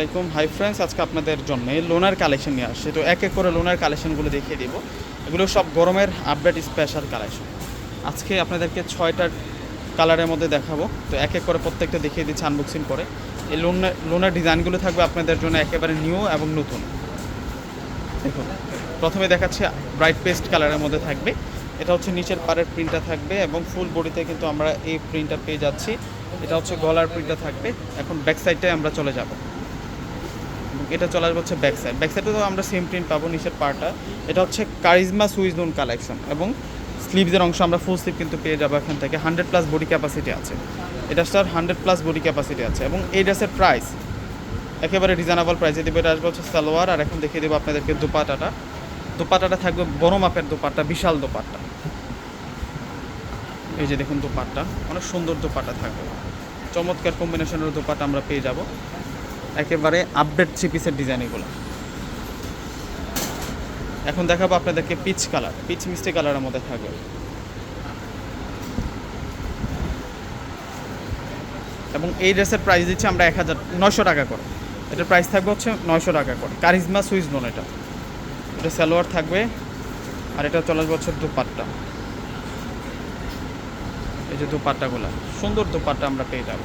আলাইকুম। Hi friends আজকে আপনাদের জন্য লোনার কালেকশন নিয়ে আসছে। তো এক এক করে লোনার কালেকশনগুলো দেখিয়ে দিব। এগুলো সব গরমের আপডেট স্পেশাল কালেকশন আজকে আপনাদেরকে ছয়টা কালারের মধ্যে দেখাবো। তো এক এক করে প্রত্যেকটা দেখিয়ে দিচ্ছি আনবক্সিং করে। এই লোনার লোনার ডিজাইনগুলো থাকবে আপনাদের জন্য একেবারে নিউ এবং নতুন। দেখুন, প্রথমে দেখাচ্ছে ব্রাইট পেস্ট কালারের মধ্যে থাকবে। এটা হচ্ছে নিচের পাড়ের প্রিন্টটা থাকবে এবং ফুল বডিতে কিন্তু আমরা এই প্রিন্টটা পেয়ে যাচ্ছি। এটা হচ্ছে গলার প্রিন্টটা থাকবে। এখন ব্যাক সাইডটায় আমরা চলে যাব। এটা চলে আসবে হচ্ছে ব্যাক সাইড ব্যাক সাইডে তো আমরা সেম প্রিন্ট পাবো নিচের পার্টটা এটা হচ্ছে কারিজমা সুইচ নোন কালেকশন এবং স্লিভসের অংশ আমরা ফুল স্লিভ কিন্তু পেয়ে যাব এখান থেকে। হান্ড্রেড প্লাস বডি ক্যাপাসিটি আছে। এটা sir hundred plus body capacity আছে এবং এই ড্রেসের প্রাইস একেবারে রিজনেবল প্রাইসে দেবে। এটা আসবে হচ্ছে সালোয়ার আর এখন দেখিয়ে দেবো আপনাদেরকে দুপাটাটা। দুপাটাটা থাকবে বড় মাপের দুপাট্টা, বিশাল দুপাট্টা। এই যে দেখুন দুপাট্টা, অনেক সুন্দর দুপাট্টা থাকবে। চমৎকার কম্বিনেশনের দুপাট্টা আমরা পেয়ে যাব। একেবারে আপডেট থ্রি পিসের ডিজাইন এগুলো। এখন দেখাবো আপনাদেরকে পিচ কালার পিচ মিষ্টি কালারের মধ্যে থাকবে। এবং এই ড্রেসের প্রাইস দিচ্ছি আমরা এক হাজার নয়শো টাকা করে। এটার প্রাইস থাকবে হচ্ছে নয়শো টাকা করে। কারিজমা সুইচ নোন এটা। এটা সালোয়ার থাকবে আর এটা চলে আসবে হচ্ছে দুপাট্টা। এই যে দুপাট্টাগুলো, সুন্দর দুপাট্টা আমরা পেয়ে যাব।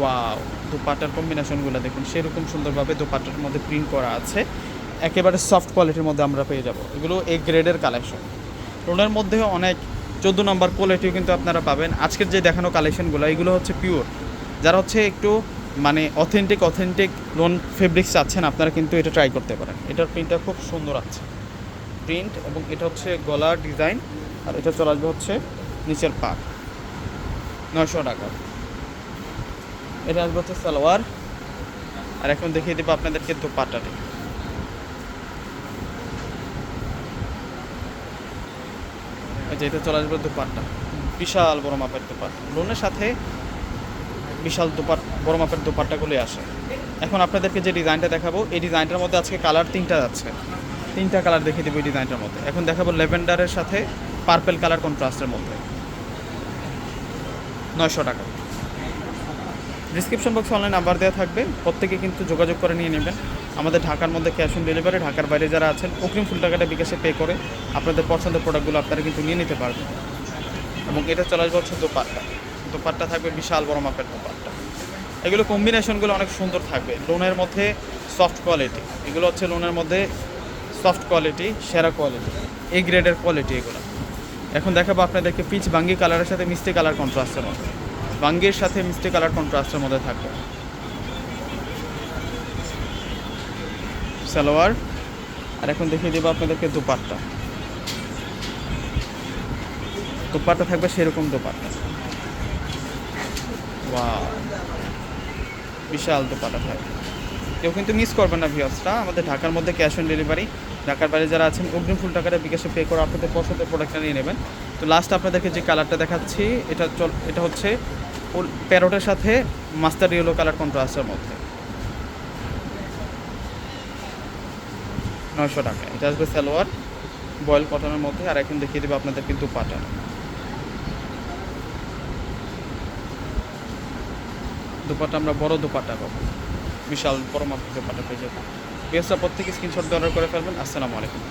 ওয়াও দুপাট্টার কম্বিনেশনগুলো দেখুন, সেরকম সুন্দরভাবে দুপাট্টার মধ্যে প্রিন্ট করা আছে। একেবারে সফট কোয়ালিটির মধ্যে আমরা পেয়ে যাব। এগুলো এ গ্রেডের কালেকশন লোনের মধ্যে অনেক চোদ্দ নম্বর কোয়ালিটিও কিন্তু আপনারা পাবেন। আজকের যে দেখানো কালেকশনগুলো এগুলো হচ্ছে পিওর যারা হচ্ছে একটু মানে অথেন্টিক অথেন্টিক লোন ফেব্রিক্স চাচ্ছেন, আপনারা কিন্তু এটা ট্রাই করতে পারেন। এটার প্রিন্টটা খুব সুন্দর আছে। প্রিন্ট এবং এটা হচ্ছে গলার ডিজাইন আর এটা চলে আসবে হচ্ছে নিচের পাক নয়শো টাকা। এটা আসবে হচ্ছে সালোয়ার। আর এখন দেখিয়ে দেবো আপনাদেরকে দোপাট্টাটি। এই যে এটা চলে আসবে দোপাট্টা। বিশাল বড় মাপের দোপাট্টা। লোনের সাথে বিশাল দোপাট, বড় মাপের দোপাট্টাগুলি আসে। এখন আপনাদেরকে যে ডিজাইনটা দেখাবো, এই ডিজাইনটার মধ্যে আজকে কালার তিনটা যাচ্ছে তিনটা কালার দেখিয়ে দেবো এই ডিজাইনটার মধ্যে। এখন দেখাবো লেভেন্ডারের সাথে পার্পেল কালার কন্ট্রাস্টের মধ্যে। নয়শো টাকা। ডিসক্রিপশন বক্সে অনলাইন নাম্বার দেওয়া থাকবে। প্রত্যেকে কিন্তু যোগাযোগ করে নিয়ে নেবেন। আমাদের ঢাকার মধ্যে ক্যাশ অন ডেলিভারি ঢাকার বাইরে যারা আছেন, অগ্রিম ফুল টাকাটা বিকাশে পে করে আপনাদের পছন্দের প্রোডাক্টগুলো আপনারা কিন্তু নিয়ে নিতে পারবেন। এবং এটা চলে আসবে হচ্ছে দোপাট্টা। দোপাট্টা থাকবে বিশাল বড় মাপের দোপাট্টা। এগুলো কম্বিনেশনগুলো অনেক সুন্দর থাকবে। লোনের মধ্যে সফট কোয়ালিটি এগুলো হচ্ছে লোনের মধ্যে সফট কোয়ালিটি সেরা কোয়ালিটি এই গ্রেডের কোয়ালিটি এগুলো। এখন দেখাবো আপনাদেরকে পিচ বাঙ্গি কালারের সাথে মিষ্টি কালার কন্ট্রাস্টের মধ্যে। বাঙ্গির সাথে মিষ্টি কালার কন্ট্রাস্টের মধ্যে থাকবে সালোয়ার। আর এখন দেখিয়ে দেবো আপনাদেরকে দুপাট্টা। দুপাট্টা থাকবে সেরকম দুপাট্টা। বিশাল দুপাট্টা থাকবে। কেউ কিন্তু মিস করবেন না ভিওসটা আমাদের ঢাকার মধ্যে ক্যাশ অন ডেলিভারি ঢাকার বাইরে যারা আছেন, অগ্রিম ফুল টাকাটা বিকাশে পে করে আপনাদের পছন্দের প্রোডাক্টটা নিয়ে নেবেন। তো লাস্ট আপনাদেরকে যে কালারটা দেখাচ্ছি, এটা চল এটা হচ্ছে প্যারোটের সাথে মাস্টার ইয়েলো কালার কন্ট্রাস্টের মধ্যে। নয়শো টাকা। এটা আসবে সালোয়ার, বয়েল কটনের মধ্যে। আর এখন দেখিয়ে দেবে আপনাদের কিন্তু পাটা দুপাটা আমরা বড় দুপাটা পাবো। বিশাল বড় মাপের দুপাটা পেয়ে যাব। পেঁয়াজটা প্রত্যেকে স্ক্রিনশট অর্ডার করে ফেলবেন। আসসালামু আলাইকুম।